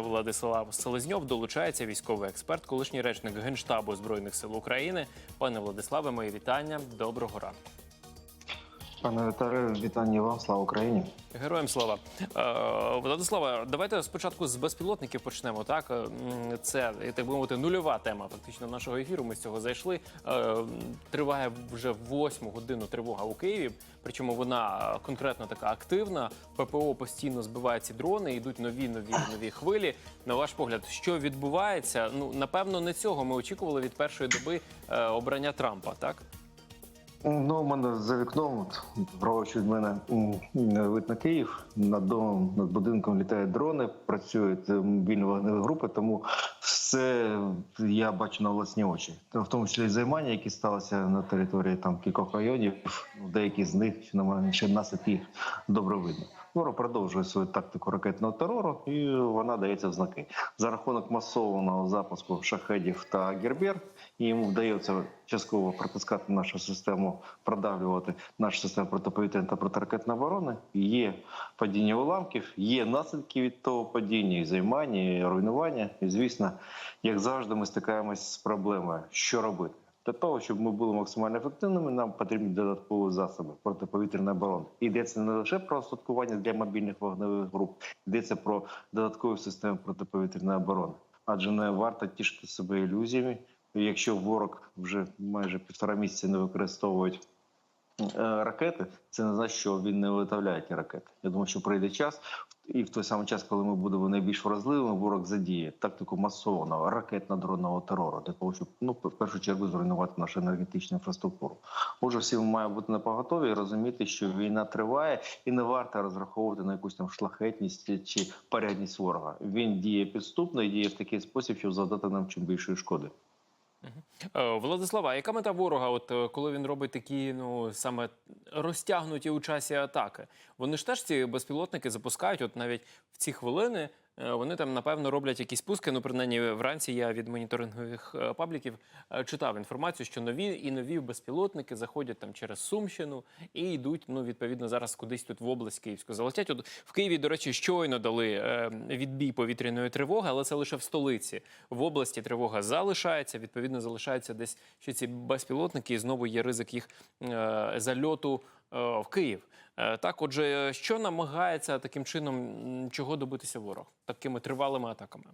Владислав Селезньов долучається військовий експерт, колишній речник Генштабу Збройних сил України. Пане Владиславе, мої вітання. Доброго ранку. Пане Віталію, вітання вам, слава Україні. Героям слава Е, Владислава, давайте спочатку з безпілотників почнемо. Так Е, це так би мовити нульова тема фактично нашого ефіру. Ми з цього зайшли. Е, Триває вже восьму годину тривога у Києві. Причому вона конкретно така активна. ППО постійно збиває ці дрони, йдуть нові, нові, нові хвилі. На ваш погляд, що відбувається? Ну напевно, не цього ми очікували від першої доби обрання Трампа. Так Ну, у мене за вікном, праворуч від мене вид на Київ. Над домом, над будинком літають дрони, працюють мобільні вогневі групи, тому все я бачу на власні очі. В тому числі займання, які сталися на території там кількох районів, деякі з них, на мене ще наслідки добре видно. Ворог продовжує свою тактику ракетного терору, і вона дається в знаки за рахунок масованого запуску шахедів та гербер. І йому вдається частково протискати нашу систему, продавлювати нашу систему протиповітряної та протиракетної оборони. Є падіння уламків, є наслідки від того падіння, і займання, і руйнування. І звісно, як завжди, ми стикаємось з проблемою, що робити. Для того, щоб ми були максимально ефективними, нам потрібні додаткові засоби протиповітряної оборони. Йдеться не лише про остаткування для мобільних вогневих груп, йдеться про додаткові системи протиповітряної оборони. Адже не варто тішити себе ілюзіями. Якщо ворог вже майже півтора місяця не використовують е, ракети, це не значить, що він не виготовляє ті ракети. Я думаю, що прийде час, і в той самий час, коли ми будемо найбільш вразливими, ворог задіє тактику масованого ракетно-дронного терору для того, щоб ну в першу чергу зруйнувати нашу енергетичну інфраструктуру. Отже, всі ми маємо бути на поготові і розуміти, що війна триває, і не варто розраховувати на якусь там шлахетність чи порядність ворога. Він діє підступно і діє в такий спосіб, щоб завдати нам чим більшої шкоди. Е, Владислава, яка мета ворога, от е, коли він робить такі, ну саме розтягнуті у часі атаки? Вони ж теж ці безпілотники запускають, от навіть в ці хвилини. Е, Вони там напевно роблять якісь пуски. Ну, принаймні, вранці я від моніторингових е, пабліків е, читав інформацію, що нові і нові безпілотники заходять там через Сумщину і йдуть. Ну, відповідно, зараз кудись тут в область Київську залетять. От в Києві, до речі, щойно дали відбій повітряної тривоги, але це лише в столиці. В області тривога залишається. Відповідно, залишаються десь ще ці безпілотники, і знову є ризик їх зальоту в Київ. Е, Так, отже, що намагається таким чином чого добитися ворог такими тривалими атаками?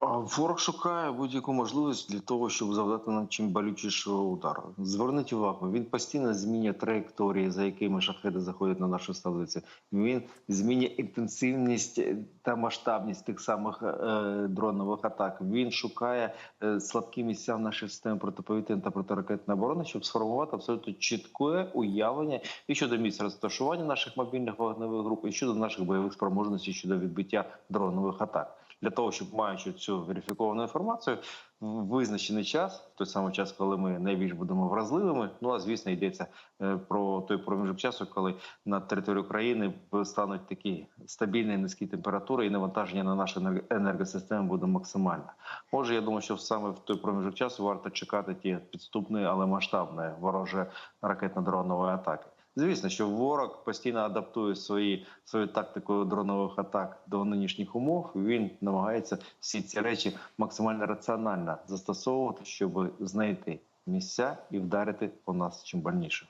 Ворог шукає будь-яку можливість для того, щоб завдати нам чим болючішого удару. Зверніть увагу, він постійно змінює траєкторії, за якими шахеди заходять на нашу столицю. Він змінює інтенсивність та масштабність тих самих е, дронових атак. Він шукає е, слабкі місця в нашій системі протиповітряної та протиракетної оборони, щоб сформувати абсолютно чітке уявлення і щодо місць розташування наших мобільних вогневих груп, і щодо наших бойових спроможностей щодо відбиття дронових атак для того, щоб маючи цю верифіковану інформацію, в визначений час, той самий час, коли ми найбільш будемо вразливими. Ну а звісно, йдеться е, про той проміжок часу, коли на території України стануть такі стабільні низькі температури, і навантаження на нашу енерг- енергосистему буде максимальне. Може, я думаю, що саме в той проміжок часу варто чекати ті підступні, але масштабні вороже ракетно-дронової атаки. Звісно, що ворог постійно адаптує свої свою тактику дронових атак до нинішніх умов. Він намагається всі ці речі максимально раціонально застосовувати, щоб знайти місця і вдарити по нас чим больніше.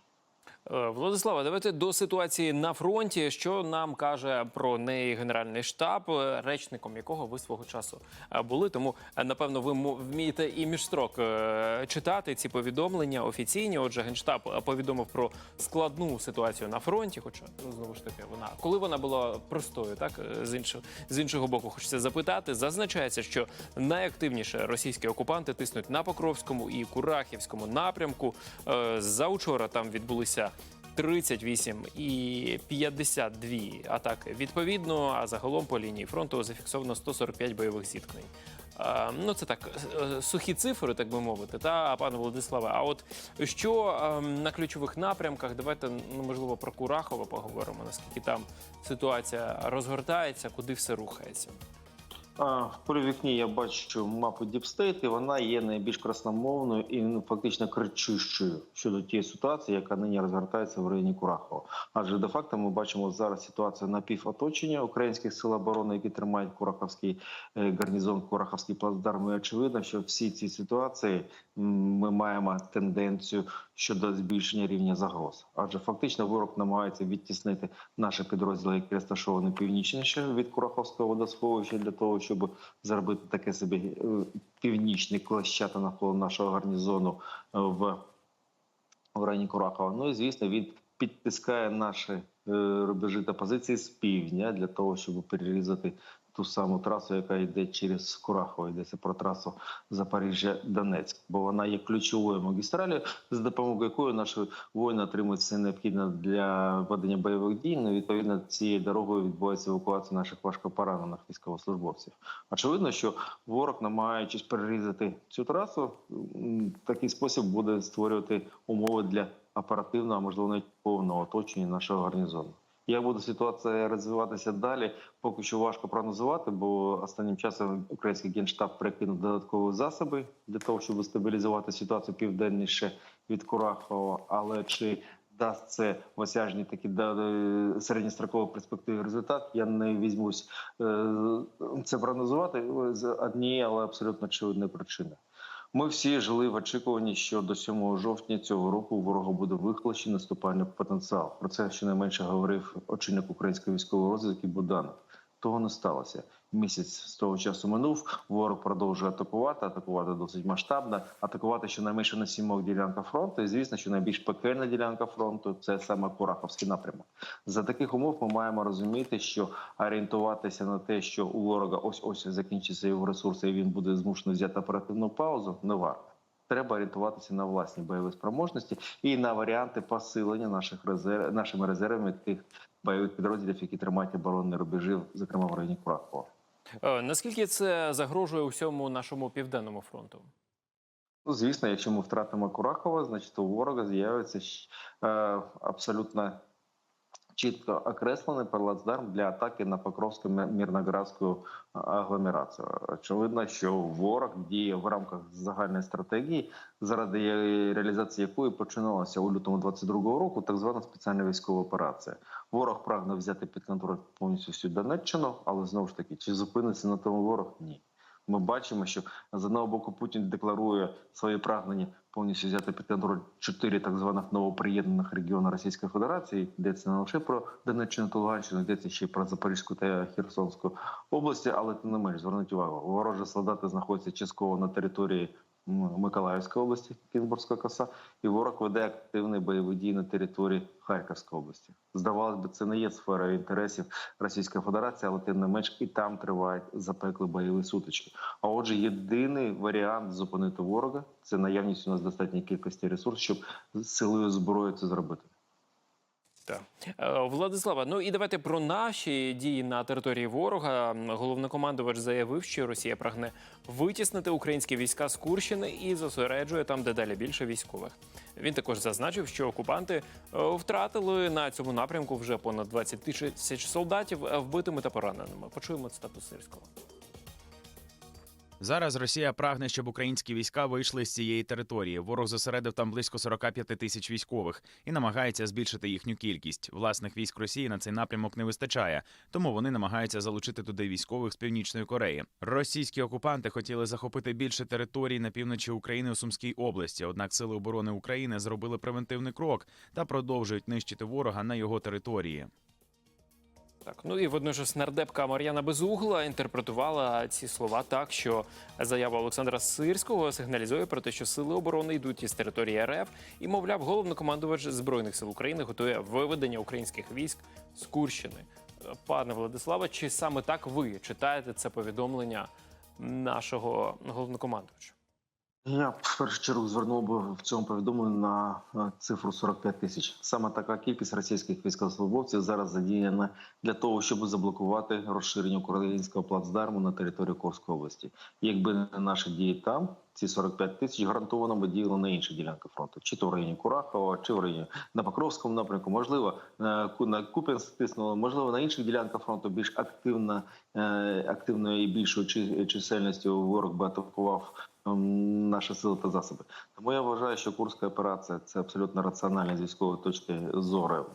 Е, Владислава, давайте до ситуації на фронті. Що нам каже про неї Генеральний штаб, е, речником якого ви свого часу е, були. Тому напевно ви вмієте і між строк читати ці повідомлення офіційні. Отже, генштаб повідомив про складну ситуацію на фронті. Хоча ну знову ж таки, вона коли вона була простою, так з іншого з іншого боку, хочеться запитати. Зазначається, що найактивніше російські окупанти тиснуть на Покровському і Курахівському напрямку. Е, Заучора там відбулися 38 і 52 атаки відповідно. А загалом по лінії фронту зафіксовано 145 бойових зіткнень. Ну, це так е, сухі цифри, так би мовити, та пане Владиславе. А от що е, на ключових напрямках? Давайте ну можливо про Курахово поговоримо. Наскільки там ситуація розгортається, куди все рухається? В вікні я бачу мапу Діпстейт, і вона є найбільш красномовною і ну, фактично кричущою щодо тієї ситуації, яка нині розгортається в районі Курахова. Адже де факто ми бачимо зараз ситуацію напівоточення українських сил оборони, які тримають Кураховський е, гарнізон, Кураховський плацдарм. І очевидно, що всі ці ситуації ми маємо тенденцію щодо збільшення рівня загроз. Адже фактично ворог намагається відтіснити наші підрозділи, які розташовані північніше від Кураховського водосховища, для того, щоб зробити таке собі е, північний клещата навколо нашого гарнізону е, в, в районі Курахова. Ну і звісно, він підтискає наші е, рубежі та позиції з півдня для того, щоб перерізати ту саму трасу, яка йде через Курахово. Йдеться про трасу Запоріжжя-Донецьк, бо вона є ключовою магістралю, за допомогою якої наші воїни отримують все необхідне для ведення бойових дій. Ну, відповідно, цією дорогою відбувається евакуація наших важкопоранених військовослужбовців. Очевидно, що ворог, намагаючись перерізати цю трасу, такий спосіб буде створювати умови для оперативного, а можливо навіть повного оточення нашого гарнізону. Як буде ситуація розвиватися далі, поки що важко прогнозувати, бо останнім часом український генштаб перекинув додаткові засоби для того, щоб стабілізувати ситуацію південніше від Курахова. Але чи дасть це в осяжній такі е, середньостроковій результат, я не візьмусь е, це прогнозувати з однієї, але абсолютно очевидної причини. Ми всі жили в очікуванні, що до 7 жовтня цього року ворога буде вихлощений наступальний потенціал. Про це щонайменше говорив очільник української військової розвідки Буданов. Того не сталося. Місяць з того часу минув. Ворог продовжує атакувати, атакувати досить масштабно, атакувати щонайменше на сімох ділянках фронту. І звісно, що найбільш пекельна ділянка фронту це саме Кураховський напрямок. За таких умов ми маємо розуміти, що орієнтуватися на те, що у ворога ось ось закінчиться його ресурси, і він буде змушений взяти оперативну паузу, не варто. Треба орієнтуватися на власні бойові спроможності і на варіанти посилення наших резерв нашими резервами тих бойових підрозділів, які тримають оборонні рубежі, зокрема в районі Курахова. Е, Наскільки це загрожує усьому нашому південному фронту? Ну, звісно, якщо ми втратимо Курахова, значить у ворога з'явиться е, абсолютно чітко окреслений плацдарм для атаки на Покровську Мі- Мірноградську агломерацію. Очевидно, що ворог діє в рамках загальної стратегії, заради реалізації якої починалася у лютому 22-го року, так звана спеціальна військова операція. Ворог прагне взяти під контроль повністю всю Донеччину, але знову ж таки, чи зупиниться на тому ворог? Ні. Ми бачимо, що з одного боку Путін декларує своє прагнення повністю взяти під контроль чотири так званих новоприєднаних регіони Російської Федерації. Йдеться не лише про Донеччину та Луганщину, йдеться ще й про Запорізьку та Херсонську області, але тим не менш зверніть увагу, ворожі солдати знаходяться частково на території Миколаївської області, Кінбурзька коса, і ворог веде активні бойові дії на території Харківської області. Здавалось би, це не є сферою інтересів Російської Федерації, але тим не менш і там тривають запекли бойові сутички. А отже, єдиний варіант зупинити ворога це наявність у нас достатньої кількості ресурсів, щоб з силою зброї це зробити. Так. Е, Владислава, ну і давайте про наші дії на території ворога. Головнокомандувач заявив, що Росія прагне витіснити українські війська з Курщини і зосереджує там дедалі більше військових. Він також зазначив, що окупанти е, втратили на цьому напрямку вже понад 20 тисяч солдатів е, вбитими та пораненими. Почуємо цитату Сирського. Зараз Росія прагне, щоб українські війська вийшли з цієї території. Ворог зосередив там близько 45 тисяч військових і намагається збільшити їхню кількість. Власних військ Росії на цей напрямок не вистачає, тому вони намагаються залучити туди військових з північної Кореї. Російські окупанти хотіли захопити більше територій на півночі України у Сумській області. Однак сили оборони України зробили превентивний крок та продовжують нищити ворога на його території. Так, ну і водночас нардепка Мар'яна Безугла інтерпретувала ці слова так, що заява Олександра Сирського сигналізує про те, що сили оборони йдуть із території РФ, і мовляв, головнокомандувач збройних сил України готує виведення українських військ з Курщини. Пане Владиславе, чи саме так ви читаєте це повідомлення нашого головнокомандувача? Я в першу чергу звернув би в цьому повідомленні на е, цифру 45 тисяч. Саме така кількість російських військовослужбовців зараз задіяна для того, щоб заблокувати розширення українського плацдарму на території Курської області. Якби не наші дії там, ці 45 тисяч гарантовано би діяли на інших ділянках фронту, чи то в районі Курахова, чи в районі на Покровському напрямку, можливо, на Ку- на Куп'янськ стиснуло, можливо, на інших ділянках фронту більш активна, е, активною і більшою чи- чисельністю ворог би атакував наші сили та засоби. Тому я вважаю, що Курська операція це абсолютно раціональна з військової точки зору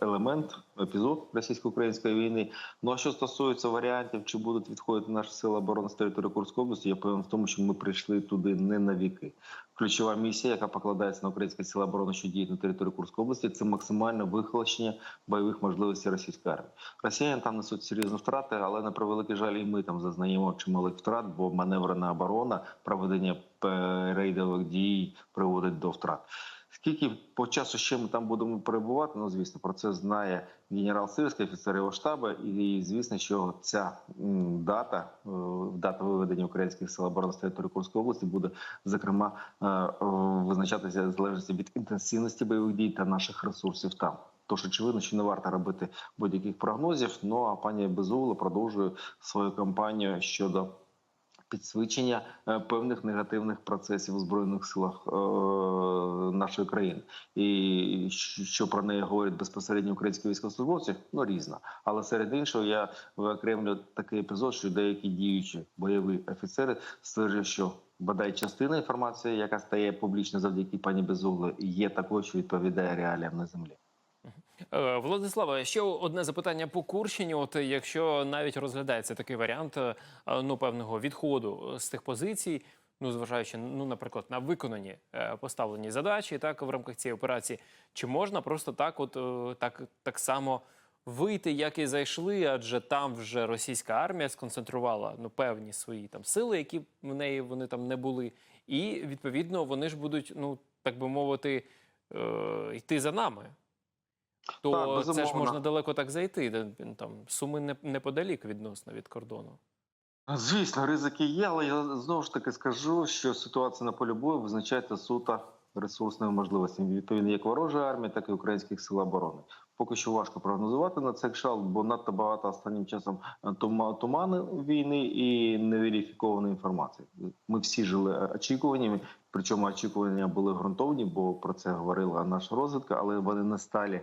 елемент, епізод російсько-української війни. Ну а що стосується варіантів, чи будуть відходити наші сили оборони з території Курської області, я певен в тому, що ми прийшли туди не на віки. Ключова місія, яка покладається на українські сили оборони, що діють на території Курської області, це максимальне вихолощення бойових можливостей російської армії. Росіяни там несуть серйозні втрати, але на превеликий жаль, і ми там зазнаємо чималих втрат, бо маневрена оборона, проведення е, рейдових дій приводить до втрат. Скільки по часу ще ми там будемо перебувати? Ну звісно, про це знає генерал Сирський, офіцер його штабу, і звісно, що ця дата, е, дата виведення українських сил оборони з території Курської області буде зокрема е, визначатися в залежності від інтенсивності бойових дій та наших ресурсів там. Тож очевидно, що не варто робити будь-яких прогнозів. Ну а пані Безугла продовжує свою кампанію щодо підсвічення е, певних негативних процесів у збройних силах е, нашої країни, і що про неї говорять безпосередньо українські військовослужбовці, ну різно. Але серед іншого я виокремлю такий епізод, що деякі діючі бойові офіцери стверджують, що бодай частина інформації, яка стає публічно завдяки пані Безуглі, є такою, що відповідає реаліям на землі. Е, Владислава, ще одне запитання по Курщині. От якщо навіть розглядається такий варіант е, ну певного відходу з тих позицій, ну зважаючи ну, наприклад, на виконані е, поставлені задачі, так в рамках цієї операції, чи можна просто так, от е, так, так само вийти, як і зайшли, адже там вже російська армія сконцентрувала ну певні свої там сили, які в неї вони там не були, і відповідно вони ж будуть, ну так би мовити, е, йти за нами. То Так, це ж можна далеко так зайти. Там суми не, неподалік відносно від кордону. Звісно, ризики є, але я знову ж таки скажу, що ситуація на полі бою визначається суто ресурсними можливостями відповідно як ворожої армії, так і українських сил оборони. Поки що важко прогнозувати на цей кшалт, бо надто багато останнім часом е, тума- туману війни і неверифікованої інформації. Ми всі жили очікуваннями, причому очікування були ґрунтовні, бо про це говорила наша розвідка, але вони не сталі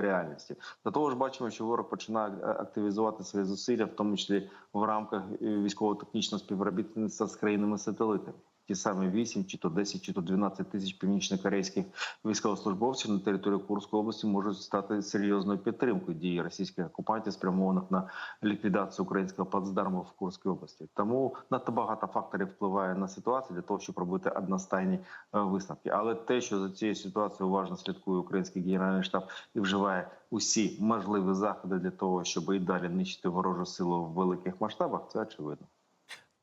реальності. До того ж, бачимо, що ворог починає е, активізувати свої зусилля, в тому числі в рамках е, військово-технічного співробітництва з країнами-сателитами. Ті самі 8, чи то 10, чи то 12 тисяч північно-корейських військовослужбовців на території Курської області можуть стати серйозною підтримкою дії російських окупантів, спрямованих на ліквідацію українського плацдарму в Курській області. Тому надто багато факторів впливає на ситуацію для того, щоб робити одностайні е, висновки. Але те, що за цією ситуацією уважно слідкує український генеральний штаб і вживає усі можливі заходи для того, щоб і далі нищити ворожу силу в великих масштабах, це очевидно.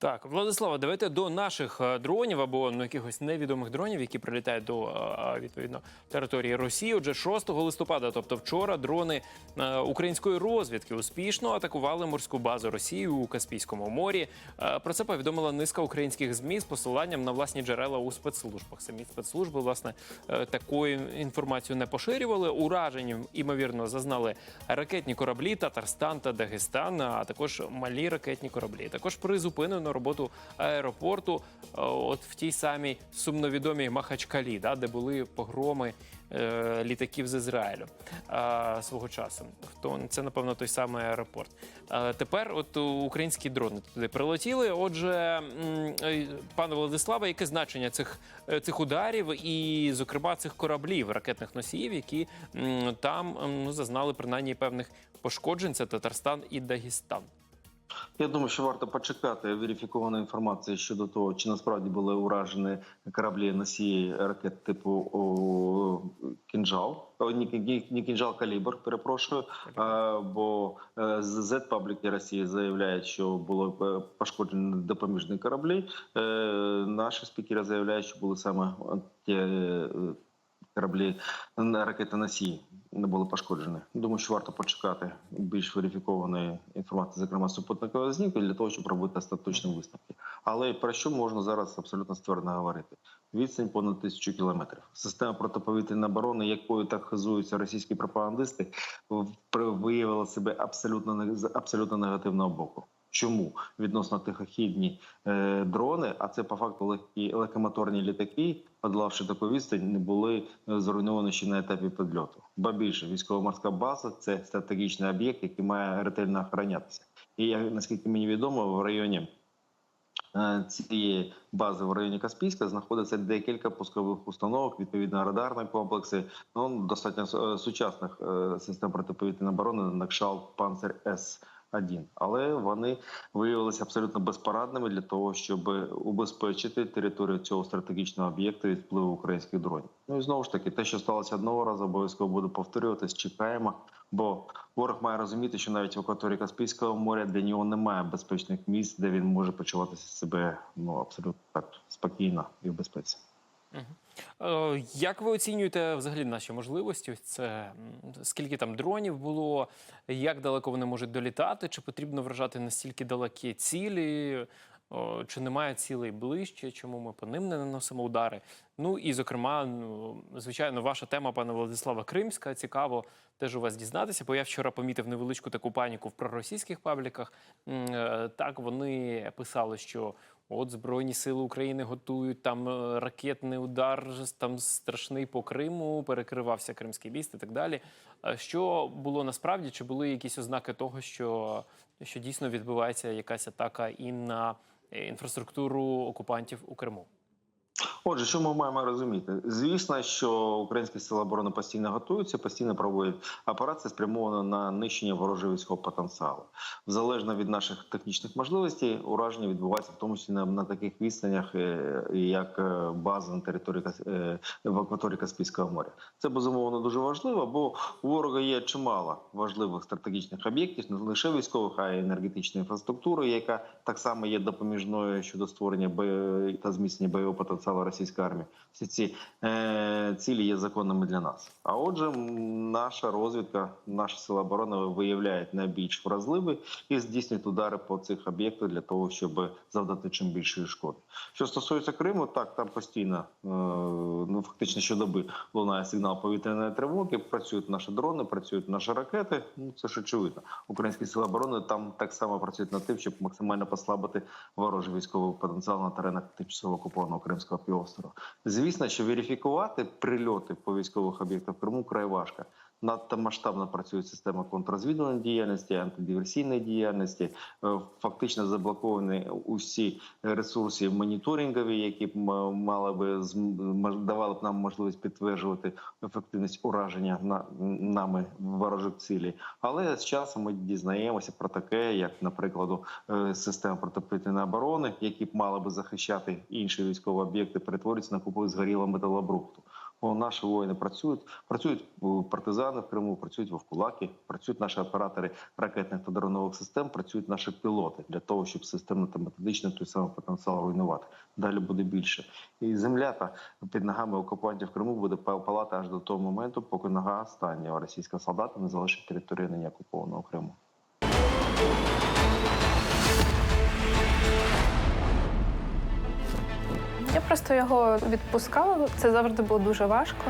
Так, Владислава, давайте до наших е, дронів або ну, якихось невідомих дронів, які прилітають до е, відповідно території Росії. Отже, 6 листопада, тобто вчора, дрони е, української розвідки успішно атакували морську базу Росії у Каспійському морі. Е, Про це повідомила низка українських змі з посиланням на власні джерела у спецслужбах. Самі спецслужби власне е, такою інформацією не поширювали. Ураженням імовірно зазнали ракетні кораблі Татарстан та Дагестан, а також малі ракетні кораблі. Також призупинено роботу аеропорту, е, от в тій самій сумновідомій Махачкалі, да, де були погроми е, літаків з Ізраїлю е, свого часу. Хто це напевно той самий аеропорт. Е, тепер, от українські дрони туди прилетіли. Отже, е, пане Владиславе, яке значення цих, е, цих ударів і, зокрема, цих кораблів ракетних носіїв, які там ну, зазнали принаймні певних пошкоджень. Це Татарстан і Дагестан. Я думаю, що варто почекати верифікованої інформації щодо того, чи насправді були уражені кораблі носії ракет типу о, кінжал, О, ні кінжал калібр, перепрошую. А, бо е, з Z-пабліки Росії заявляють, що було е, пошкоджені допоміжні кораблі. Е, Наші спікери заявляють, що були саме ті е, кораблі ракети носії не були пошкоджені. Думаю, що варто почекати більш верифікованої інформації, зокрема супутникової знімки, для того, щоб робити остаточні висновки. Але про що можна зараз абсолютно ствердно говорити? Відстань понад тисячу кілометрів. Система протиповітряної оборони, якою так хизуються російські пропагандисти, виявила себе абсолютно абсолютно негативного боку. Чому відносно тихохідні е, дрони, а це по факту легкі легкомоторні літаки, подолавши таку відстань, не були е, зруйновані ще на етапі підльоту. Ба більше військово-морська база це стратегічний об'єкт, який має ретельно охоронятися. І як наскільки мені відомо, в районі е, цієї бази в районі Каспійська знаходиться декілька пускових установок, відповідно радарні комплекси, ну достатньо е, сучасних систем протиповітряної оборони на кшталт Панцер С. 1 але вони виявилися абсолютно безпорадними для того, щоб убезпечити територію цього стратегічного об'єкту від впливу українських дронів. Ну і знову ж таки, те, що сталося одного разу, обов'язково буде повторюватись. Чекаємо, бо ворог має розуміти, що навіть в акваторії Каспійського моря для нього немає безпечних місць, де він може почуватися себе ну абсолютно так спокійно і в безпеці. Е, Як ви оцінюєте взагалі наші можливості? Це скільки там дронів було, як далеко вони можуть долітати? Чи потрібно вражати настільки далекі цілі? Чи немає цілей ближче? Чому ми по ним не наносимо удари? Ну і зокрема, ну звичайно, ваша тема, пане Владислава Кримська. Цікаво теж у вас дізнатися, бо я вчора помітив невеличку таку паніку в проросійських пабліках. Е, Так вони писали, що От Збройні сили України готують там е, ракетний удар, там страшний по Криму, перекривався Кримський міст і так далі. Е, Що було насправді? Чи були якісь ознаки того, що, що дійсно відбувається якась атака і на е, інфраструктуру окупантів у Криму? Отже, що ми маємо розуміти? Звісно, що українські сили оборони постійно готуються, постійно проводять операції, спрямовані на нищення ворожого військового потенціалу. Залежно від наших технічних можливостей, ураження відбувається в тому числі на, на таких відстанях, е, як е, база на території е, в акваторії Каспійського моря. Це безумовно дуже важливо, бо у ворога є чимало важливих стратегічних об'єктів, не лише військових, а й енергетичної інфраструктури, яка так само є допоміжною щодо створення та зміцнення бойового потенціалу російської армії. Всі ці е, цілі є законними для нас. А отже, наша розвідка, наші сили оборони виявляють найбільш вразливі і здійснюють удари по цих об'єктах для того, щоб завдати чим більшої шкоди. Що стосується Криму, так там постійно е, ну фактично щодоби лунає сигнал повітряної тривоги. Працюють наші дрони, працюють наші ракети. Ну це ж очевидно. Українські сили оборони там так само працюють над тим, щоб максимально послабити ворожий військовий потенціал на теренах тимчасово окупованого Кримського півострова. Звісно, що верифікувати прильоти по військових об'єктах в Криму край важко. Надто масштабно працює система контррозвідувальної діяльності, антидиверсійної діяльності. Е, Фактично заблоковані усі ресурси моніторингові, які мали би давали б нам можливість підтверджувати ефективність ураження на нами ворожих цілей. Але з часом ми дізнаємося про таке, як, наприклад, е, система протиповітряної оборони, які б мали би захищати інші військові об'єкти, перетворюються на купу згорілого металобрухту. Наші воїни працюють, працюють партизани в Криму, працюють вовкулаки, працюють наші оператори ракетних та дронових систем, працюють наші пілоти для того, щоб системно та методично той самий потенціал руйнувати. Далі буде більше. І земля та під ногами окупантів Криму буде палати аж до того моменту, поки нога останнього російського солдата не залишить територію нині окупованого Криму. Просто його відпускала. Це завжди було дуже важко.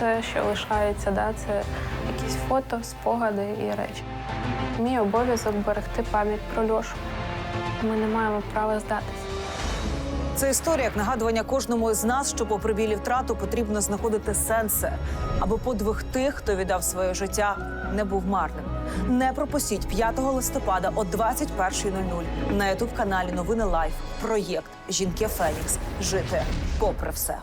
Те, що лишається, да, це якісь фото, спогади і речі. Мій обов'язок берегти пам'ять про Льошу. Ми не маємо права здатися. Це історія як нагадування кожному з нас, що попри білі втрату потрібно знаходити сенси, аби подвиг тих, хто віддав своє життя, не був марним. Не пропустіть 5 листопада о 21.00 на ютуб каналі Новини Лайф. Проєкт Жінки Фенікс. Жити попри все.